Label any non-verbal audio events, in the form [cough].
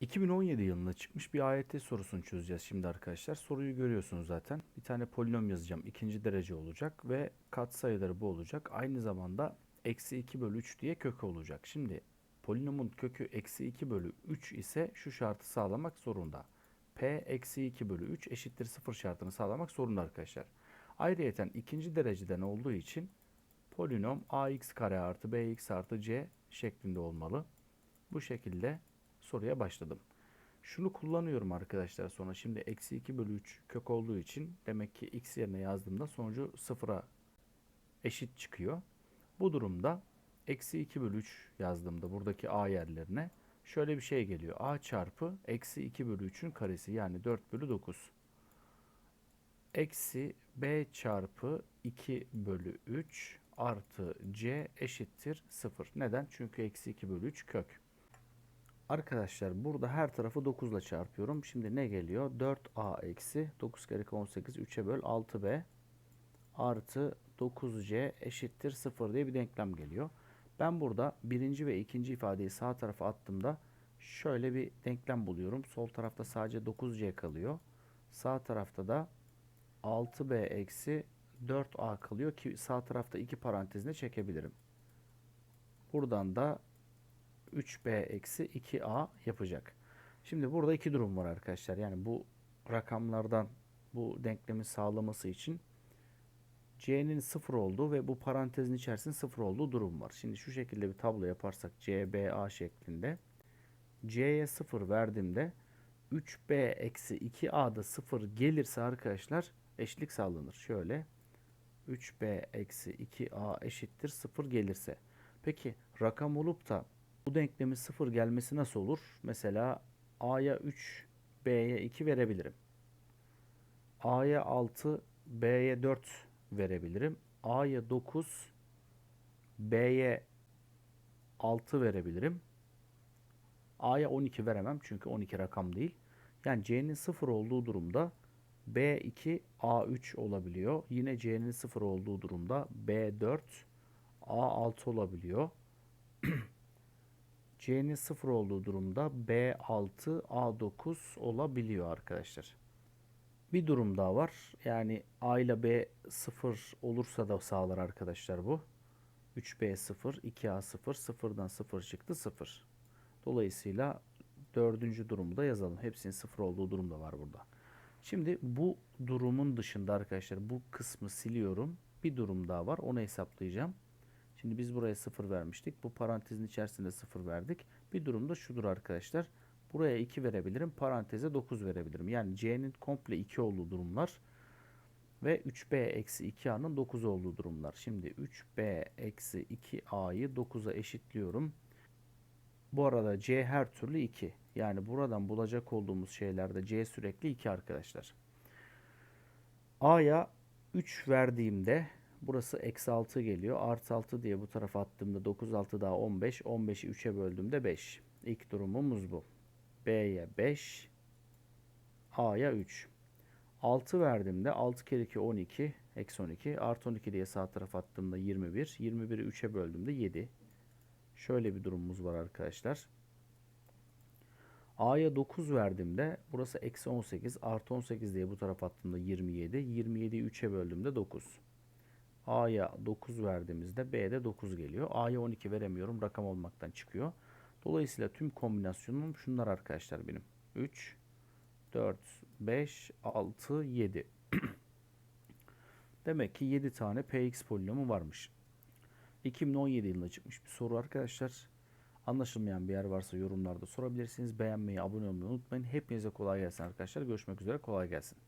2017 yılında çıkmış bir AYT sorusunu çözeceğiz şimdi arkadaşlar. Soruyu görüyorsunuz zaten. Bir tane polinom yazacağım. ikinci derece olacak ve katsayıları bu olacak. Aynı zamanda eksi 2 bölü 3 diye kökü olacak. Şimdi polinomun kökü eksi 2 bölü 3 ise şu şartı sağlamak zorunda. P eksi 2 bölü 3 eşittir 0 şartını sağlamak zorunda arkadaşlar. Ayrıyeten ikinci dereceden olduğu için polinom ax kare artı bx artı c şeklinde olmalı. Bu şekilde soruya başladım. Şunu kullanıyorum arkadaşlar sonra şimdi eksi 2 bölü 3 kök olduğu için demek ki x yerine yazdığımda sonucu sıfıra eşit çıkıyor. Bu durumda eksi 2 bölü 3 yazdığımda buradaki a yerlerine şöyle bir şey geliyor. a çarpı eksi 2 bölü 3'ün karesi yani 4 bölü 9. Eksi b çarpı 2 bölü 3 artı c eşittir 0. Neden? Çünkü eksi 2 bölü 3 kök. Arkadaşlar burada her tarafı 9 ile çarpıyorum. Şimdi ne geliyor? 4a eksi 9 kere 18 3'e böl 6b artı 9c eşittir 0 diye bir denklem geliyor. Ben burada birinci ve ikinci ifadeyi sağ tarafa attığımda şöyle bir denklem buluyorum. Sol tarafta sadece 9c kalıyor. Sağ tarafta da 6b eksi 4a kalıyor ki sağ tarafta iki parantezine çekebilirim. Buradan da 3b eksi 2a yapacak. Şimdi burada iki durum var arkadaşlar. Yani bu rakamlardan bu denklemi sağlaması için c'nin sıfır olduğu ve bu parantezin içerisinde sıfır olduğu durum var. Şimdi şu şekilde bir tablo yaparsak cba şeklinde c'ye sıfır verdiğimde 3b eksi 2a'da sıfır gelirse arkadaşlar eşitlik sağlanır. Şöyle 3b eksi 2a eşittir 0 gelirse. Peki rakam olup da bu denklemin 0 gelmesi nasıl olur? Mesela a'ya 3, b'ye 2 verebilirim. a'ya 6, b'ye 4 verebilirim. a'ya 9, b'ye 6 verebilirim. a'ya 12 veremem çünkü 12 rakam değil. Yani c'nin 0 olduğu durumda B2 A3 olabiliyor. Yine C'nin 0 olduğu durumda B4 A6 olabiliyor. [clears throat] C'nin 0 olduğu durumda B6 A9 olabiliyor arkadaşlar. Bir durum daha var. Yani A ile B 0 olursa da sağlar arkadaşlar bu. 3B 0, 2A 0, 0'dan 0 çıktı 0. Dolayısıyla dördüncü durumu da yazalım. Hepsinin 0 olduğu durum da var burada. Şimdi bu durumun dışında arkadaşlar bu kısmı siliyorum. Bir durum daha var. Onu hesaplayacağım. Şimdi biz buraya 0 vermiştik. Bu parantezin içerisinde 0 verdik. Bir durum da şudur arkadaşlar. Buraya 2 verebilirim. Paranteze 9 verebilirim. Yani C'nin komple 2 olduğu durumlar ve 3B eksi 2A'nın 9 olduğu durumlar. Şimdi 3B eksi 2A'yı 9'a eşitliyorum. Bu arada C her türlü 2. Yani buradan bulacak olduğumuz şeylerde C sürekli 2 arkadaşlar. A'ya 3 verdiğimde burası eksi 6 geliyor. Artı 6 diye bu tarafa attığımda 9 6 daha 15. 15'i 3'e böldüğümde 5. İlk durumumuz bu. B'ye 5. A'ya 3. 6 verdiğimde 6 kere 2 12. Eksi 12. Artı 12 diye sağ tarafa attığımda 21. 21'i 3'e böldüğümde 7. Şöyle bir durumumuz var arkadaşlar. A'ya 9 verdiğimde burası eksi 18 artı 18 diye bu tarafa attığımda 27. 27'yi 3'e böldüğümde 9. A'ya 9 verdiğimizde B'de 9 geliyor. A'ya 12 veremiyorum. Rakam olmaktan çıkıyor. Dolayısıyla tüm kombinasyonum şunlar arkadaşlar benim. 3, 4, 5, 6, 7. Demek ki 7 tane Px polinomu varmış. 2017 yılında çıkmış bir soru arkadaşlar. Anlaşılmayan bir yer varsa yorumlarda sorabilirsiniz. Beğenmeyi, abone olmayı unutmayın. Hepinize kolay gelsin arkadaşlar. Görüşmek üzere. Kolay gelsin.